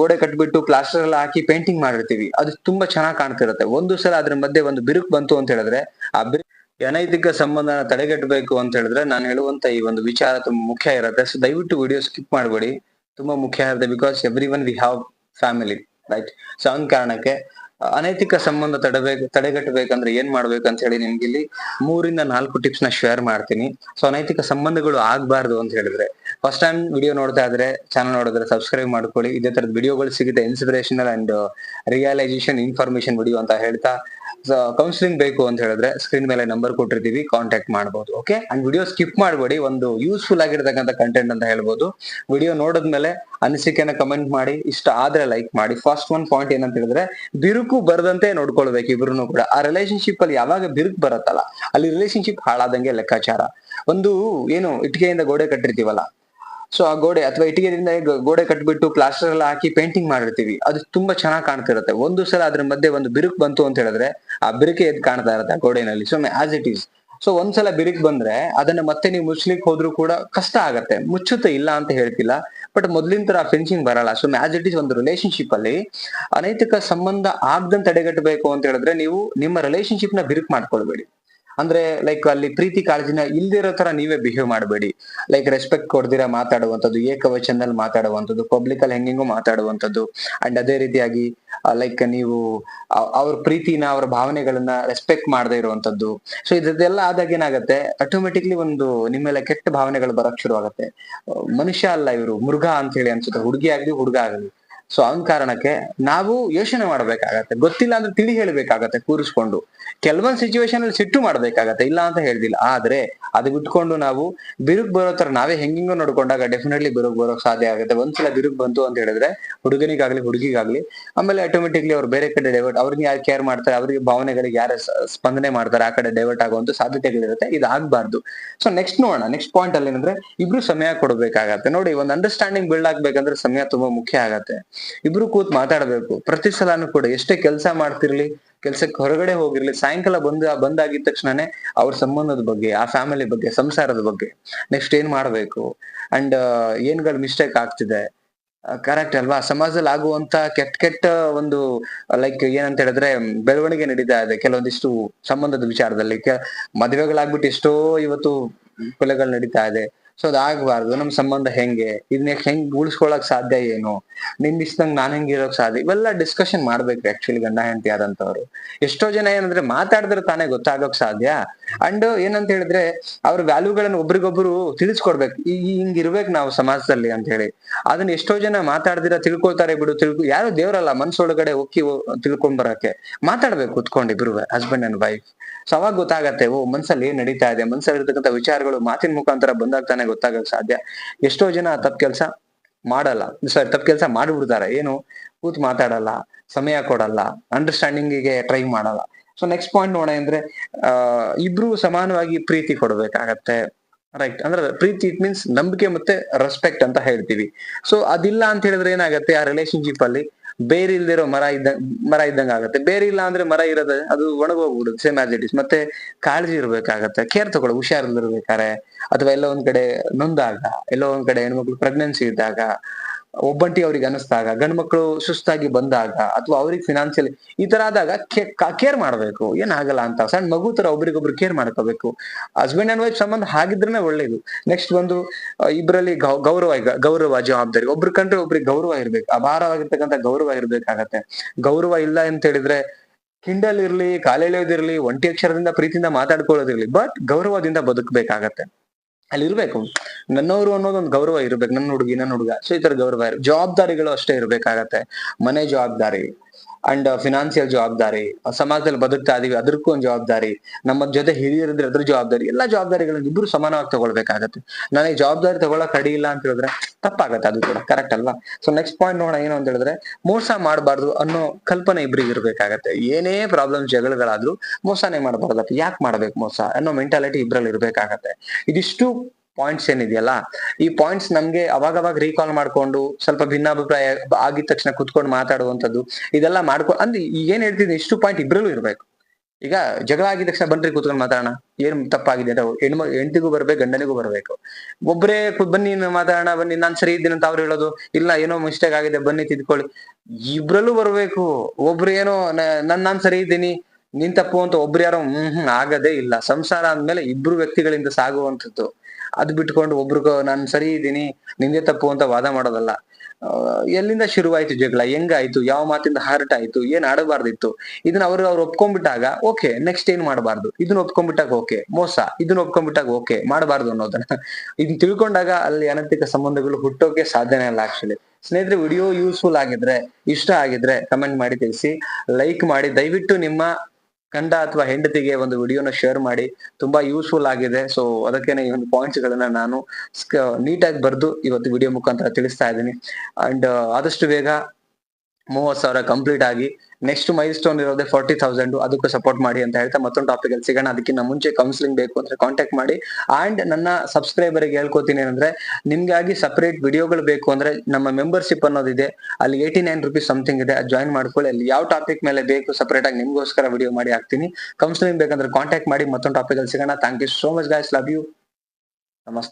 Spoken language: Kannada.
ಗೋಡೆ ಕಟ್ಬಿಟ್ಟು ಪ್ಲಾಸ್ಟರ್ ಎಲ್ಲ ಹಾಕಿ ಪೇಂಟಿಂಗ್ ಮಾಡಿರ್ತೀವಿ. ಅದು ತುಂಬಾ ಚೆನ್ನಾಗಿ ಕಾಣ್ತಿರತ್ತೆ. ಒಂದು ಸಲ ಅದ್ರ ಮಧ್ಯೆ ಒಂದು ಬಿರುಕು ಬಂತು ಅಂತ ಹೇಳಿದ್ರೆ, ಆ ಬಿರುಕು ಅನೈತಿಕ ಸಂಬಂಧನ ತಡೆಗಟ್ಟಬೇಕು ಅಂತ ಹೇಳಿದ್ರೆ ನಾನು ಹೇಳುವಂತ ಈ ಒಂದು ವಿಚಾರ ತುಂಬಾ ಮುಖ್ಯ ಇರುತ್ತೆ. ಸೊ ದಯವಿಟ್ಟು ವಿಡಿಯೋ ಸ್ಕಿಪ್ ಮಾಡಬೇಡಿ. ತುಂಬಾ ಮುಖ್ಯ ಇರುತ್ತೆ because every one we have family right so ಅವನ ಕಾರಣಕ್ಕೆ ಅನೈತಿಕ ಸಂಬಂಧ ತಡಬೇಕು, ತಡೆಗಟ್ಟಬೇಕಂದ್ರೆ ಏನ್ ಮಾಡ್ಬೇಕಂತ ಹೇಳಿ ನಿಮ್ಗೆ ಇಲ್ಲಿ ಮೂರಿಂದ ನಾಲ್ಕು ಟಿಪ್ಸ್ನ ಶೇರ್ ಮಾಡ್ತೀನಿ. ಸೊ ಅನೈತಿಕ ಸಂಬಂಧಗಳು ಆಗ್ಬಾರ್ದು ಅಂತ ಹೇಳಿದ್ರೆ ಫಸ್ಟ್ ಟೈಮ್ ವಿಡಿಯೋ ನೋಡ್ತಾ ಇದ್ರೆ ಚಾನಲ್ ನೋಡಿದ್ರೆ ಸಬ್ಸ್ಕ್ರೈಬ್ ಮಾಡ್ಕೊಳ್ಳಿ. ಇದೇ ತರದ ವಿಡಿಯೋಗಳು ಸಿಗುತ್ತೆ inspirational and realisation information video ಅಂತ ಹೇಳ್ತಾ ಕೌನ್ಸಿಲಿಂಗ್ ಬೇಕು ಅಂತ ಹೇಳಿದ್ರೆ ಸ್ಕ್ರೀನ್ ಮೇಲೆ ನಂಬರ್ ಕೊಟ್ಟಿರ್ತೀವಿ ಕಾಂಟ್ಯಾಕ್ಟ್ ಮಾಡಬಹುದು ಓಕೆ ಅಂಡ್ ವಿಡಿಯೋ ಸ್ಕಿಪ್ ಮಾಡಬೇಡಿ, ಒಂದು ಯೂಸ್ಫುಲ್ ಆಗಿರ್ತಕ್ಕಂಥ ಕಂಟೆಂಟ್ ಅಂತ ಹೇಳ್ಬೋದು. ವಿಡಿಯೋ ನೋಡಿದ್ಮೇಲೆ ಅನಿಸಿಕೆನ ಕಮೆಂಟ್ ಮಾಡಿ, ಇಷ್ಟ ಆದ್ರೆ ಲೈಕ್ ಮಾಡಿ. ಫಸ್ಟ್ ಒನ್ ಪಾಯಿಂಟ್ ಏನಂತ ಹೇಳಿದ್ರೆ, ಬಿರುಕು ಬರದಂತೆ ನೋಡ್ಕೊಳ್ಬೇಕು ಇಬ್ರು ಕೂಡ. ಆ ರಿಲೇಶನ್ಶಿಪ್ ಅಲ್ಲಿ ಯಾವಾಗ ಬಿರುಕು ಬರುತ್ತಲ್ಲ, ಅಲ್ಲಿ ರಿಲೇಶನ್ಶಿಪ್ ಹಾಳಾದಂಗೆ ಲೆಕ್ಕಾಚಾರ. ಒಂದು, ಏನು, ಇಟ್ಟಿಗೆಯಿಂದ ಗೋಡೆ ಕಟ್ಟಿರ್ತೀವಲ್ಲ ಸೊ ಆ ಗೋಡೆ ಅಥವಾ ಇಟ್ಟಿಗೆದಿಂದ ಗೋಡೆ ಕಟ್ಬಿಟ್ಟು ಪ್ಲಾಸ್ಟರ್ ಎಲ್ಲ ಹಾಕಿ ಪೇಂಟಿಂಗ್ ಮಾಡಿರ್ತೀವಿ. ಅದು ತುಂಬಾ ಚೆನ್ನಾಗಿ ಕಾಣ್ತಿರುತ್ತೆ. ಒಂದು ಸಲ ಅದ್ರ ಮಧ್ಯೆ ಒಂದು ಬಿರುಕು ಬಂತು ಅಂತ ಹೇಳಿದ್ರೆ ಆ ಬಿರುಕೆ ಎದ್ದು ಕಾಣ್ತಾ ಇರುತ್ತೆ ಗೋಡೆನಲ್ಲಿ. So as it is so ಒಂದ್ಸಲ ಬಿರುಕು ಬಂದ್ರೆ ಅದನ್ನ ಮತ್ತೆ ನೀವು ಮುಚ್ಲಿಕ್ಕೆ ಹೋದ್ರು ಕೂಡ ಕಷ್ಟ ಆಗತ್ತೆ. ಮುಚ್ಚುತ್ತೆ ಇಲ್ಲ ಅಂತ ಹೇಳ್ತಿಲ್ಲ. ಬಟ್ ಮೊದ್ಲಿನ ತರ ಫೆನ್ಸಿಂಗ್ ಬರಲ್ಲ. ಸೊ ಆಸ್ ಇಟ್ ಈಸ್ ಒಂದು ರಿಲೇಶನ್ಶಿಪ್ ಅಲ್ಲಿ ಅನೈತಿಕ ಸಂಬಂಧ ಆಗ್ದಂತ ತಡೆಗಟ್ಟಬೇಕು ಅಂತ ಹೇಳಿದ್ರೆ ನೀವು ನಿಮ್ಮ ರಿಲೇಶನ್ಶಿಪ್ನ ಬಿರುಕು ಮಾಡ್ಕೊಳ್ಬೇಡಿ. ಅಂದ್ರೆ ಲೈಕ್ ಅಲ್ಲಿ ಪ್ರೀತಿ ಕಾಳಜಿನ ಇಲ್ದಿರೋ ತರ ನೀವೇ ಬಿಹೇವ್ ಮಾಡಬೇಡಿ. ಲೈಕ್ ರೆಸ್ಪೆಕ್ಟ್ ಕೊಡ್ದಿರಾ ಮಾತಾಡುವಂಥದ್ದು, ಏಕವಚನದಲ್ಲಿ ಮಾತಾಡುವಂಥದ್ದು ಪಬ್ಲಿಕ್ ಅಲ್ಲಿ ಹೆಂಗೆಂಗೋ ಮಾತಾಡುವಂಥದ್ದು. ಅಂಡ್ ಅದೇ ರೀತಿಯಾಗಿ ಲೈಕ್ ನೀವು ಅವ್ರ ಪ್ರೀತಿನ, ಅವ್ರ ಭಾವನೆಗಳನ್ನ ರೆಸ್ಪೆಕ್ಟ್ ಮಾಡದೇ ಇರುವಂತದ್ದು ಸೊ ಇದೆಲ್ಲ ಆದಾಗ ಏನಾಗುತ್ತೆ ಆಟೋಮೆಟಿಕ್ಲಿ ಒಂದು ನಿಮ್ಮೆಲ್ಲ ಕೆಟ್ಟ ಭಾವನೆಗಳು ಬರಕ್ ಶುರು ಆಗುತ್ತೆ ಮನುಷ್ಯ ಅಲ್ಲ ಇವರು, ಮೃಗ ಅಂತ ಹೇಳಿ ಅನ್ಸುತ್ತೆ. ಹುಡುಗಿ ಆಗ್ಲಿ, ಹುಡುಗ ಆಗಲಿ. ಸೊ ಅವನ ಕಾರಣಕ್ಕೆ ನಾವು ಯೋಚನೆ ಮಾಡ್ಬೇಕಾಗತ್ತೆ. ಗೊತ್ತಿಲ್ಲ ಅಂದ್ರೆ ತಿಳಿ ಹೇಳ್ಬೇಕಾಗತ್ತೆ ಕೂರಿಸ್ಕೊಂಡು. ಕೆಲವೊಂದ್ ಸಿಚುವೇಶನ್ ಅಲ್ಲಿ ಸಿಟ್ಟು ಮಾಡ್ಬೇಕಾಗತ್ತೆ, ಇಲ್ಲ ಅಂತ ಹೇಳ್ದಿಲ್ಲ. ಆದ್ರೆ ಅದು ಬಿಟ್ಕೊಂಡು ನಾವು ಬಿರುಕ್ ಬರೋ ತರ ನಾವೇ ಹೆಂಗಿಂಗೋ ನೋಡ್ಕೊಂಡಾಗ ಡೆಫಿನೆಟ್ಲಿ ಬಿರುಕ್ ಬರೋಕ್ ಸಾಧ್ಯ ಆಗುತ್ತೆ. ಒಂದ್ಸಲ ಬಿರುಕ್ ಬಂತು ಅಂತ ಹೇಳಿದ್ರೆ ಹುಡುಗನಿಗಾಗ್ಲಿ, ಹುಡುಗಿಗಾಗ್ಲಿ, ಆಮೇಲೆ ಆಟೋಮೆಟಿಕ್ಲಿ ಅವ್ರು ಬೇರೆ ಕಡೆ ಡೈವರ್ಟ್ ಅವ್ರಿಗೆ ಯಾರು ಕೇರ್ ಮಾಡ್ತಾರೆ, ಅವ್ರಿಗೆ ಭಾವನೆಗಳಿಗೆ ಯಾರು ಸ್ಪಂದನೆ ಮಾಡ್ತಾರೆ, ಆ ಕಡೆ ಡೈವರ್ಟ್ ಆಗುವಂತ ಸಾಧ್ಯತೆಗಳಿರುತ್ತೆ. ಇದು ಆಗ್ಬಾರ್ದು ಸೊ ನೆಕ್ಸ್ಟ್ ನೋಡೋಣ. ನೆಕ್ಸ್ಟ್ ಪಾಯಿಂಟ್ ಅಲ್ಲಿ ಏನಂದ್ರೆ ಇಬ್ರು ಸಮಯ ಕೊಡ್ಬೇಕಾಗತ್ತೆ. ನೋಡಿ, ಒಂದು ಅಂಡರ್ಸ್ಟ್ಯಾಂಡಿಂಗ್ ಬಿಲ್ಡ್ ಆಗ್ಬೇಕಂದ್ರೆ ಸಮಯ ತುಂಬಾ ಮುಖ್ಯ ಆಗತ್ತೆ. ಇಬ್ರು ಕೂತ್ ಮಾತಾಡ್ಬೇಕು. ಪ್ರತಿ ಸಲಾನು ಕೂಡ ಎಷ್ಟೇ ಕೆಲಸ ಮಾಡ್ತಿರ್ಲಿ, ಕೆಲ್ಸಕ್ಕೆ ಹೊರಗಡೆ ಹೋಗಿರ್ಲಿ, ಸಾಯಂಕಾಲ ಬಂದ, ಬಂದಾಗಿದ ತಕ್ಷಣನೇ ಅವ್ರ ಸಂಬಂಧದ ಬಗ್ಗೆ, ಆ ಫ್ಯಾಮಿಲಿ ಬಗ್ಗೆ, ಸಂಸಾರದ ಬಗ್ಗೆ ನೆಕ್ಸ್ಟ್ ಏನ್ ಮಾಡ್ಬೇಕು? ಅಂಡ್ ಏನ್ಗಳ್ ಮಿಸ್ಟೇಕ್ ಆಗ್ತಿದೆ? ಕರೆಕ್ಟ್ ಅಲ್ವಾ? ಸಮಾಜದಲ್ಲಿ ಆಗುವಂತ ಕೆಟ್ಟ ಕೆಟ್ಟ ಒಂದು ಲೈಕ್ ಏನಂತ ಹೇಳಿದ್ರೆ ಬೆಳವಣಿಗೆ ನಡೀತಾ ಇದೆ ಕೆಲವೊಂದಿಷ್ಟು ಸಂಬಂಧದ ವಿಚಾರದಲ್ಲಿ. ಮದುವೆಗಳಾಗ್ಬಿಟ್ಟು ಎಷ್ಟೋ ಇವತ್ತು ಕೊಲೆಗಳು ನಡೀತಾ ಇದೆ. ಸೊ ಅದಾಗಬಾರ್ದು ನಮ್ ಸಂಬಂಧ ಹೆಂಗೆ? ಇದನ್ನ ಹೆಂಗ್ ಉಳಿಸ್ಕೊಳಕ್ ಸಾಧ್ಯ ಏನು? ನಿಮ್ ಇಷ್ಟಂಗ್ ನಾನ್ ಹೆಂಗ್ ಇರೋಕ್ ಸಾಧ್ಯ? ಇವೆಲ್ಲ ಡಿಸ್ಕಷನ್ ಮಾಡ್ಬೇಕು ಆಕ್ಚುಲಿ ಗಂಡ, ಹೆಂಡತಿ ಆದಂತವ್ರು. ಎಷ್ಟೋ ಜನ ಏನಂದ್ರೆ ಮಾತಾಡಿದ್ರೆ ತಾನೇ ಗೊತ್ತಾಗೋಕ್ ಸಾಧ್ಯ. ಅಂಡ್ ಏನಂತ ಹೇಳಿದ್ರೆ ಅವ್ರ ವ್ಯಾಲ್ಯೂಗಳನ್ನ ಒಬ್ರಿಗೊಬ್ರು ತಿಳಿಸ್ಕೊಡ್ಬೇಕು. ಹಿಂಗ್ ಇರ್ಬೇಕು ನಾವು ಸಮಾಜದಲ್ಲಿ ಅಂತ ಹೇಳಿ. ಅದನ್ನ ಎಷ್ಟೋ ಜನ ಮಾತಾಡ್ದಿರ ತಿಳ್ಕೊಳ್ತಾರೆ ಬಿಡು. ತಿಳ್ಕೊ, ಯಾರು ದೇವ್ರಲ್ಲ ಮನ್ಸೊಳಗಡೆ ಒಕ್ಕಿ ತಿಳ್ಕೊಂಡ್ ಬರಕ್ಕೆ ಮಾತಾಡ್ಬೇಕು ಕುತ್ಕೊಂಡು ಇಬ್ರು ಹಸ್ಬೆಂಡ್ ಅಂಡ್ ವೈಫ್ ಸೊ, ಅವಾಗ ಗೊತ್ತಾಗತ್ತೆ, ಓ, ಮನ್ಸಲ್ಲಿ ಏನ್ ನಡೀತಾ ಇದೆ? ಮನ್ಸಲ್ಲಿ ಇರ್ತಕ್ಕಂಥ ವಿಚಾರಗಳು ಮಾತಿನ ಮುಖಾಂತರ ಬಂದಾಗ ತಾನೇ ಗೊತ್ತಾಗಕ್ ಸಾಧ್ಯ. ಎಷ್ಟೋ ಜನ ತಪ್ಪು ಕೆಲಸ ಮಾಡಲ್ಲ. ಸರ್ ತಪ್ಪು ಕೆಲಸ ಮಾಡಿಬಿಡ್ತಾರೆ. ಏನು? ಕೂತ್ ಮಾತಾಡಲ್ಲ, ಸಮಯ ಕೊಡಲ್ಲ ಅಂಡರ್ಸ್ಟ್ಯಾಂಡಿಂಗಿಗೆ ಟ್ರೈ ಮಾಡಲ್ಲ. ಸೊ ನೆಕ್ಸ್ಟ್ ಪಾಯಿಂಟ್ ನೋಡ ಅಂದ್ರೆ ಅಹ್ ಇಬ್ರು ಸಮಾನವಾಗಿ ಪ್ರೀತಿ ಕೊಡ್ಬೇಕಾಗತ್ತೆ. ರೈಟ್ ಅಂದ್ರೆ ಪ್ರೀತಿ ಇಟ್ ಮೀನ್ಸ್ ನಂಬಿಕೆ ಮತ್ತೆ ರೆಸ್ಪೆಕ್ಟ್ ಅಂತ ಹೇಳ್ತೀವಿ. ಸೊ ಅದಿಲ್ಲ ಅಂತ ಹೇಳಿದ್ರೆ ಏನಾಗತ್ತೆ? ಆ ರಿಲೇಶನ್ಶಿಪ್ ಅಲ್ಲಿ ಬೇರೆ ಇಲ್ದಿರೋ ಮರ ಇದ್ದ, ಮರ ಇದ್ದಂಗ ಆಗತ್ತೆ. ಬೇರೆ ಇಲ್ಲ ಅಂದ್ರೆ ಮರ ಇರೋದು, ಅದು ಒಣಗೋಗ್ಬಿಡುತ್ತೆ ಸೇಮ್ ಆಸ್ ಇಟ್ ಇಸ್ ಮತ್ತೆ ಕಾಳಜಿ ಇರ್ಬೇಕಾಗತ್ತೆ. ಕೇರ್ ತಗೊಳ್ಳಿ ಹುಷಾರಿಲ್ದಿರ್ಬೇಕಾರೆ ಅಥವಾ ಎಲ್ಲೋ ಒಂದ್ ಕಡೆ ನೊಂದಾಗ, ಎಲ್ಲೋ ಒಂದ್ ಕಡೆ ಹೆಣ್ಮಕ್ಳು ಪ್ರೆಗ್ನೆನ್ಸಿ ಇದ್ದಾಗ ಒಬ್ಬಂಟಿ ಅವ್ರಿಗೆ ಅನಿಸ್ದಾಗ ಗಂಡು ಮಕ್ಕಳು ಸುಸ್ತಾಗಿ ಬಂದಾಗ ಅಥವಾ ಅವ್ರಿಗೆ ಫಿನಾನ್ಸಿಯಲ್ ಈ ತರ ಆದಾಗ ಕೇರ್ ಮಾಡ್ಬೇಕು. ಏನಾಗಲ್ಲ ಅಂತ ಸಣ್ಣ ಮಗು ತರ ಒಬ್ರಿಗೊಬ್ರು ಕೇರ್ ಮಾಡ್ಕೋಬೇಕು. ಹಸ್ಬೆಂಡ್ ಅಂಡ್ ವೈಫ್ ಸಂಬಂಧ ಹಾಗಿದ್ರೆ ಒಳ್ಳೇದು. ನೆಕ್ಸ್ಟ್ ಬಂದು ಇಬ್ಬರಲ್ಲಿ ಗೌರವ ಗೌರವ, ಜವಾಬ್ದಾರಿ. ಒಬ್ರು ಕಂಡ್ರೆ ಒಬ್ರಿಗೆ ಗೌರವ ಇರ್ಬೇಕು. ಅಪಾರವಾಗಿರ್ತಕ್ಕಂಥ ಗೌರವ ಇರ್ಬೇಕಾಗತ್ತೆ. ಗೌರವ ಇಲ್ಲ ಅಂತ ಹೇಳಿದ್ರೆ ಕಿಂಡಲ್ ಇರ್ಲಿ, ಕಾಲೆಳೆಯೋದಿರ್ಲಿ, ಒಂಟಿ ಅಕ್ಷರದಿಂದ ಪ್ರೀತಿಯಿಂದ ಮಾತಾಡ್ಕೊಳ್ಳೋದಿರ್ಲಿ ಬಟ್ ಗೌರವದಿಂದ ಬದುಕಬೇಕಾಗತ್ತೆ. ಅಲ್ಲಿ ಇರ್ಬೇಕು. ನನ್ನವರು ಅನ್ನೋದೊಂದು ಗೌರವ ಇರ್ಬೇಕು ನನ್ನ ಹುಡುಗಿ ನನ್ನ ಹುಡುಗ. ಸೊ ಈ ತರ ಗೌರವ ಇರ್ ಜವಾಬ್ದಾರಿಗಳು ಅಷ್ಟೇ ಇರ್ಬೇಕಾಗತ್ತೆ. ಮನೆ ಜವಾಬ್ದಾರಿ ಅಂಡ್ ಫಿನಾನ್ಸಿಯಲ್ ಜವಾಬ್ದಾರಿ, ಸಮಾಜದಲ್ಲಿ ಬದುಕ್ತಾ ಇದೀವಿ ಅದಕ್ಕೂ ಒಂದು ಜವಾಬ್ದಾರಿ. ನಮ್ಮ ಜೊತೆ ಹಿರಿಯರಿದ್ರೆ ಅದ್ರ ಜವಾಬ್ದಾರಿ. ಎಲ್ಲಾ ಜವಾಬ್ದಾರಿಗಳನ್ನ ಇಬ್ರು ಸಮಾನವಾಗಿ ತಗೊಳ್ಬೇಕಾಗತ್ತೆ. ನನಗೆ ಜವಾಬ್ದಾರಿ ತಗೊಳಕ್ ಅಡಿ ಇಲ್ಲ ಅಂತ ಹೇಳಿದ್ರೆ ತಪ್ಪಾಗತ್ತೆ ಅದು ಕೂಡ ಕರೆಕ್ಟ್ ಅಲ್ವಾ? ಸೊ ನೆಕ್ಸ್ಟ್ ಪಾಯಿಂಟ್ ನೋಡೋಣ, ಏನು ಅಂತ ಹೇಳಿದ್ರೆ, ಮೋಸ ಮಾಡಬಾರ್ದು ಅನ್ನೋ ಕಲ್ಪನೆ ಇಬ್ಬರಿಗೆ ಇರಬೇಕಾಗತ್ತೆ. ಏನೇ ಪ್ರಾಬ್ಲಮ್ ಜಗಳಗಳಾದ್ರೂ ಮೋಸನೇ ಮಾಡಬಾರ್ದಪ್ಪ ಯಾಕೆ ಮಾಡ್ಬೇಕು ಮೋಸ ಅನ್ನೋ ಮೆಂಟಾಲಿಟಿ ಇಬ್ರಲ್ಲಿ ಇರಬೇಕಾಗತ್ತೆ. ಇದಿಷ್ಟು ಪಾಯಿಂಟ್ಸ್ ಏನಿದೆಯಲ್ಲ, ಈ ಪಾಯಿಂಟ್ಸ್ ನಮ್ಗೆ ಅವಾಗ ಅವಾಗ ರೀಕಾಲ್ ಮಾಡ್ಕೊಂಡು, ಸ್ವಲ್ಪ ಭಿನ್ನಾಭಿಪ್ರಾಯ ಆಗಿದ ತಕ್ಷಣ ಕುತ್ಕೊಂಡು ಮಾತಾಡುವಂಥದ್ದು, ಇದೆಲ್ಲ ಮಾಡ್ಕೊ ಅಂದ್ರೆ ಏನ್ ಹೇಳ್ತಿದ್ದೀನಿ ಇಷ್ಟು ಪಾಯಿಂಟ್ ಇಬ್ರಲ್ಲೂ ಇರ್ಬೇಕು. ಈಗ ಜಗಳ ಆಗಿದ ತಕ್ಷಣ ಬನ್ರಿ ಕೂತ್ಕೊಂಡು ಮಾತಾಡೋಣ. ಏನ್ ತಪ್ಪಾಗಿದೆ ಅಂತ ಹೆಣ್ಮ ಹೆಂಡತಿಗೂ ಬರ್ಬೇಕು, ಗಂಡನಿಗೂ ಬರ್ಬೇಕು. ಒಬ್ಬರೇ ಬನ್ನಿ ಮಾತಾಡೋಣ, ಬನ್ನಿ, ನಾನ್ ಸರಿ ಇದ್ದೀನಿ ಅಂತ ಅವ್ರು ಹೇಳೋದು. ಇಲ್ಲ, ಏನೋ ಮಿಸ್ಟೇಕ್ ಆಗಿದೆ, ಬನ್ನಿ ತಿದ್ಕೊಳ್ಳಿ. ಇಬ್ರಲ್ಲೂ ಬರ್ಬೇಕು. ಒಬ್ರು ಏನೋ ನನ್, ನಾನ್ ಸರಿ ಇದ್ದೀನಿ, ನಿನ್ ತಪ್ಪು ಅಂತ ಒಬ್ರು ಯಾರೋ ಹ್ಮ್ ಆಗದೇ ಇಲ್ಲ. ಸಂಸಾರ ಅಂದ್ಮೇಲೆ ಇಬ್ರು ವ್ಯಕ್ತಿಗಳಿಂದ ಸಾಗುವಂಥದ್ದು. ಅದ್ ಬಿಟ್ಕೊಂಡು ಒಬ್ರಿಗೂ, ನಾನ್ ಸರಿ ಇದ್ದೀನಿ ನಿಂದೆ ತಪ್ಪು ಅಂತ ವಾದ ಮಾಡೋದಲ್ಲ. ಎಲ್ಲಿಂದ ಶುರುವಾಯ್ತು ಜಗಳ? ಹೆಂಗಾಯ್ತು? ಯಾವ ಮಾತಿಂದ ಹರ್ಟ್ ಆಯ್ತು ಏನ್ ಆಡಬಾರ್ದಿತ್ತು? ಇದನ್ನ ಅವ್ರು ಅವ್ರು ಒಪ್ಕೊಂಡ್ಬಿಟ್ಟಾಗ ಓಕೆ ನೆಕ್ಸ್ಟ್ ಏನ್ ಮಾಡಬಾರ್ದು? ಇದನ್ನ ಒಪ್ಕೊಂಡ್ಬಿಟ್ಟಾಗ ಓಕೆ. ಮೋಸ. ಇದನ್ನ ಒಪ್ಕೊಂಡ್ಬಿಟ್ಟಾಗ ಓಕೆ. ಮಾಡಬಾರ್ದು ಅನ್ನೋದನ್ನ. ಇದನ್ನ ತಿಳ್ಕೊಂಡಾಗ ಅಲ್ಲಿ ಅನೈತಿಕ ಸಂಬಂಧಗಳು ಹುಟ್ಟೋಕೆ ಸಾಧ್ಯನೇ ಇಲ್ಲ ಆಕ್ಚುಲಿ ಸ್ನೇಹಿತರೆ ವಿಡಿಯೋ ಯೂಸ್ಫುಲ್ ಆಗಿದ್ರೆ, ಇಷ್ಟ ಆಗಿದ್ರೆ ಕಮೆಂಟ್ ಮಾಡಿ ತಿಳಿಸಿ. ಲೈಕ್ ಮಾಡಿ. ದಯವಿಟ್ಟು ನಿಮ್ಮ ಗಂಡ ಅಥವಾ ಹೆಂಡತಿಗೆ ಒಂದು ವಿಡಿಯೋನ ಶೇರ್ ಮಾಡಿ ತುಂಬಾ ಯೂಸ್ಫುಲ್ ಆಗಿದೆ. ಸೊ ಅದಕ್ಕೇನೆ ಈ ಒಂದು ಪಾಯಿಂಟ್ಸ್ ಗಳನ್ನ ನಾನು ನೀಟಾಗಿ ಬರೆದು ಇವತ್ತು ವಿಡಿಯೋ ಮುಖಾಂತರ ತಿಳಿಸ್ತಾ ಇದ್ದೀನಿ. ಅಂಡ್ ಆದಷ್ಟು ಬೇಗ ಮೂವತ್ ಸಾವಿರ ಕಂಪ್ಲೀಟ್ ಆಗಿ ನೆಕ್ಸ್ಟ್ ಮೈಲ್ ಸ್ಟೋನ್ ಇರೋದೇ ಫಾರ್ಟಿ ತೌಸಂಡ್ ಅದಕ್ಕೂ ಸಪೋರ್ಟ್ ಮಾಡಿ ಅಂತ ಹೇಳ್ತಾ ಮತ್ತೊಂದು ಟಾಪಿಕ್ ಅಲ್ಲಿ ಸಿಗೋಣ. ಅದಕ್ಕಿಂತ ಮುಂಚೆ ಕೌನ್ಸಿಲಿಂಗ್ ಬೇಕು ಅಂದ್ರೆ ಕಾಂಟ್ಯಾಕ್ಟ್ ಮಾಡಿ. ಅಂಡ್ ನನ್ನ ಸಬ್ಸ್ಕ್ರೈಬರ್ ಹೇಳ್ಕೊತೀನಿ ಏನಂದ್ರೆ, ನಿಮ್ಗಾಗಿ ಸಪರೇಟ್ ವಿಡಿಯೋಗಳು ಬೇಕು ಅಂದ್ರೆ ನಮ್ಮ ಮೆಂಬರ್ಶಿಪ್ ಅನ್ನೋದಿದೆ. ಅಲ್ಲಿ ಏಯ್ಟಿ ನೈನ್ ರುಪೀಸ್ ಸಮಥಿಂಗ್ ಇದೆ. ಅದು ಜಾಯಿನ್ ಮಾಡ್ಕೊಳ್ಳಿ. ಅಲ್ಲಿ ಯಾವ ಟಾಪಿಕ್ ಮೇಲೆ ಬೇಕು ಸಪರೇಟ್ ಆಗಿ ನಿಮ್ಗೋಸ್ಕರ ವಿಡಿಯೋ ಮಾಡಿ ಹಾಕ್ತೀನಿ. ಕೌನ್ಸಿಲಿಂಗ್ ಬೇಕಂದ್ರೆ ಕಾಂಟ್ಯಾಕ್ಟ್ ಮಾಡಿ ಮತ್ತೊಂದು ಟಾಪಿಕ್ ಅಲ್ಲಿ ಸಿಗೋಣ. Thank you so much guys love you ನಮಸ್ತೆ.